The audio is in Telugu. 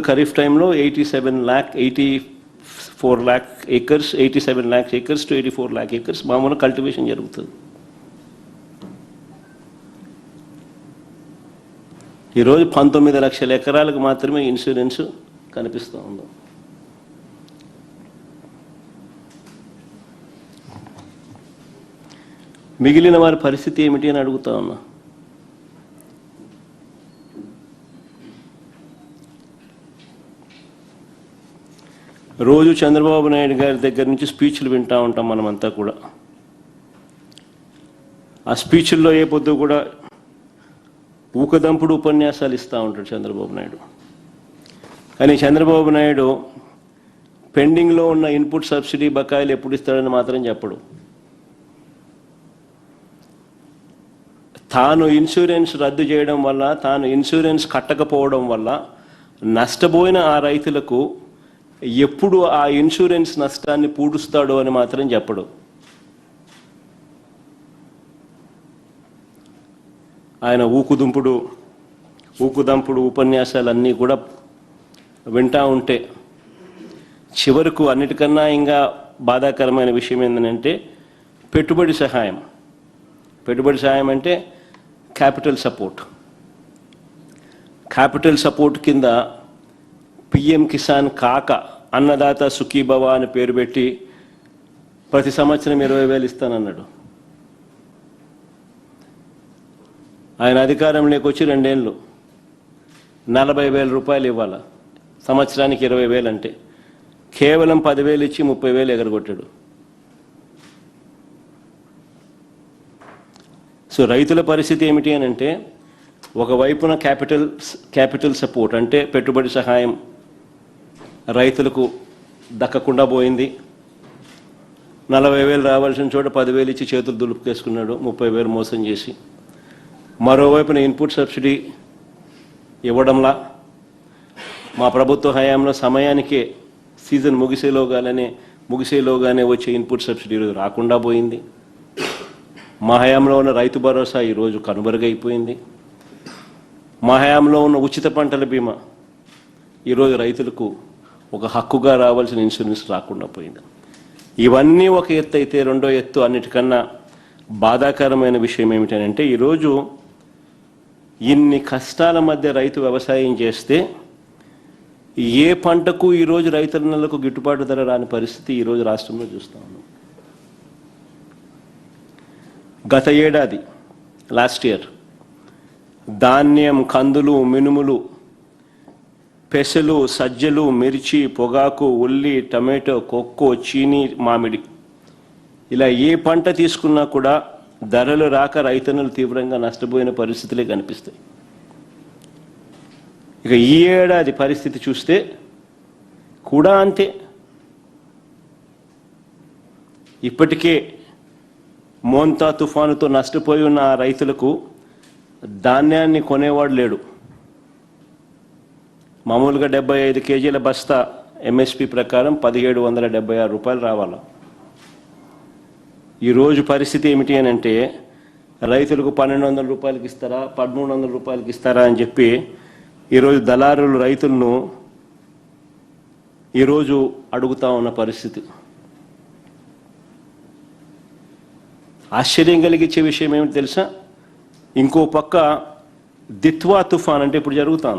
ఖరీఫ్ టైంలో eighty seven lakh eighty four lakh acres eighty seven lakhs acres to eighty four lakh acres. మామూలు కల్టివేషన్ జరుగుతుంది. ఈరోజు పంతొమ్మిది లక్షల ఎకరాలకు మాత్రమే ఇన్సూరెన్స్ కనిపిస్తూ ఉంది. మిగిలిన వారి పరిస్థితి ఏమిటి అని అడుగుతా ఉన్నా. రోజు చంద్రబాబు నాయుడు గారి దగ్గర నుంచి స్పీచ్లు వింటూ ఉంటాం మనమంతా కూడా. ఆ స్పీచ్ల్లో ఏ పొద్దు కూడా ఊకదంపుడు ఉపన్యాసాలు ఇస్తూ ఉంటాడు చంద్రబాబు నాయుడు. కానీ చంద్రబాబు నాయుడు పెండింగ్లో ఉన్న ఇన్పుట్ సబ్సిడీ బకాయిలు ఎప్పుడు ఇస్తాడని మాత్రం చెప్పడు. తాను ఇన్సూరెన్స్ రద్దు చేయడం వల్ల తాను ఇన్సూరెన్స్ కట్టకపోవడం వల్ల నష్టపోయిన ఆ రైతులకు ఎప్పుడు ఆ ఇన్సూరెన్స్ నష్టాన్ని పూడుస్తాడు అని మాత్రం చెప్పడు. ఆయన ఊకుదుంపుడు ఊకుదంపుడు ఉపన్యాసాలన్నీ కూడా వింటా ఉంటే చివరకు అన్నిటికన్నా ఇంకా బాధాకరమైన విషయం ఏంటంటే పెట్టుబడి సహాయం. పెట్టుబడి సహాయం అంటే క్యాపిటల్ సపోర్ట్. క్యాపిటల్ సపోర్ట్ కింద పిఎం కిసాన్ కాక అన్నదాత సుఖీభవ అని పేరు పెట్టి ప్రతి సంవత్సరం ఇరవై వేలు ఇస్తానన్నాడు. ఆయన అధికారంలోకి వచ్చి రెండేళ్ళు. నలభై వేల రూపాయలు ఇవ్వాల. సంవత్సరానికి ఇరవై వేలు అంటే. కేవలం పదివేలు ఇచ్చి ముప్పై వేలు ఎగరగొట్టాడు. సో రైతుల పరిస్థితి ఏమిటి అని అంటే ఒకవైపున క్యాపిటల్ క్యాపిటల్ సపోర్ట్ అంటే పెట్టుబడి సహాయం రైతులకు దక్కకుండా పోయింది. నలభై వేలు రావాల్సిన చోట పదివేలు ఇచ్చి చేతులు దులుపుకేసుకున్నాడు. ముప్పై వేలు మోసం చేసి. మరోవైపున ఇన్పుట్ సబ్సిడీ ఇవ్వడంలా మా ప్రభుత్వ హయాంలో సమయానికే సీజన్ ముగిసేలోగానే ముగిసేలోగానే వచ్చే ఇన్పుట్ సబ్సిడీ ఈరోజు రాకుండా పోయింది. మా హయాంలో ఉన్న రైతు భరోసా ఈరోజు కనుమరుగైపోయింది. మా హయాంలో ఉన్న ఉచిత పంటల బీమా ఈరోజు రైతులకు ఒక హక్కుగా రావాల్సిన ఇన్సూరెన్స్ రాకుండా పోయింది. ఇవన్నీ ఒక ఎత్తు అయితే రెండో ఎత్తు అన్నిటికన్నా బాధాకరమైన విషయం ఏమిటంటే ఈరోజు ఇన్ని కష్టాల మధ్య రైతు వ్యవసాయం చేస్తే ఏ పంటకు ఈరోజు రైతన్నలకు గిట్టుబాటు ధర రాని పరిస్థితి ఈరోజు రాష్ట్రంలో చూస్తాము గత ఏడాది లాస్ట్ ఇయర్ ధాన్యం కందులు మినుములు పెసలు సజ్జలు మిర్చి పొగాకు ఉల్లి టమాటో కొక్కో చీని మామిడి. ఇలా ఏ పంట తీసుకున్నా కూడా ధరలు రాక రైతన్నులు తీవ్రంగా నష్టపోయిన పరిస్థితులే కనిపిస్తాయి. ఇక ఈ ఏడాది పరిస్థితి చూస్తే కూడా అంతే. ఇప్పటికే మోంతా తుఫానుతో నష్టపోయి ఉన్న రైతులకు ధాన్యాన్ని కొనేవాడు లేడు. మామూలుగా డెబ్బై ఐదు కేజీల బస్తా ఎంఎస్పి ప్రకారం పదిహేడు వందల డెబ్బై ఆరు రూపాయలు రావాలి. ఈరోజు పరిస్థితి ఏమిటి అని అంటే రైతులకు పన్నెండు వందల రూపాయలకి ఇస్తారా పదమూడు వందల రూపాయలకి ఇస్తారా అని చెప్పి ఈరోజు దళారులు రైతులను ఈరోజు అడుగుతా ఉన్న పరిస్థితి. ఆశ్చర్యం కలిగించే విషయం ఏమిటి తెలుసా? ఇంకో పక్క దిత్వా తుఫాన్ అంటే ఇప్పుడు జరుగుతా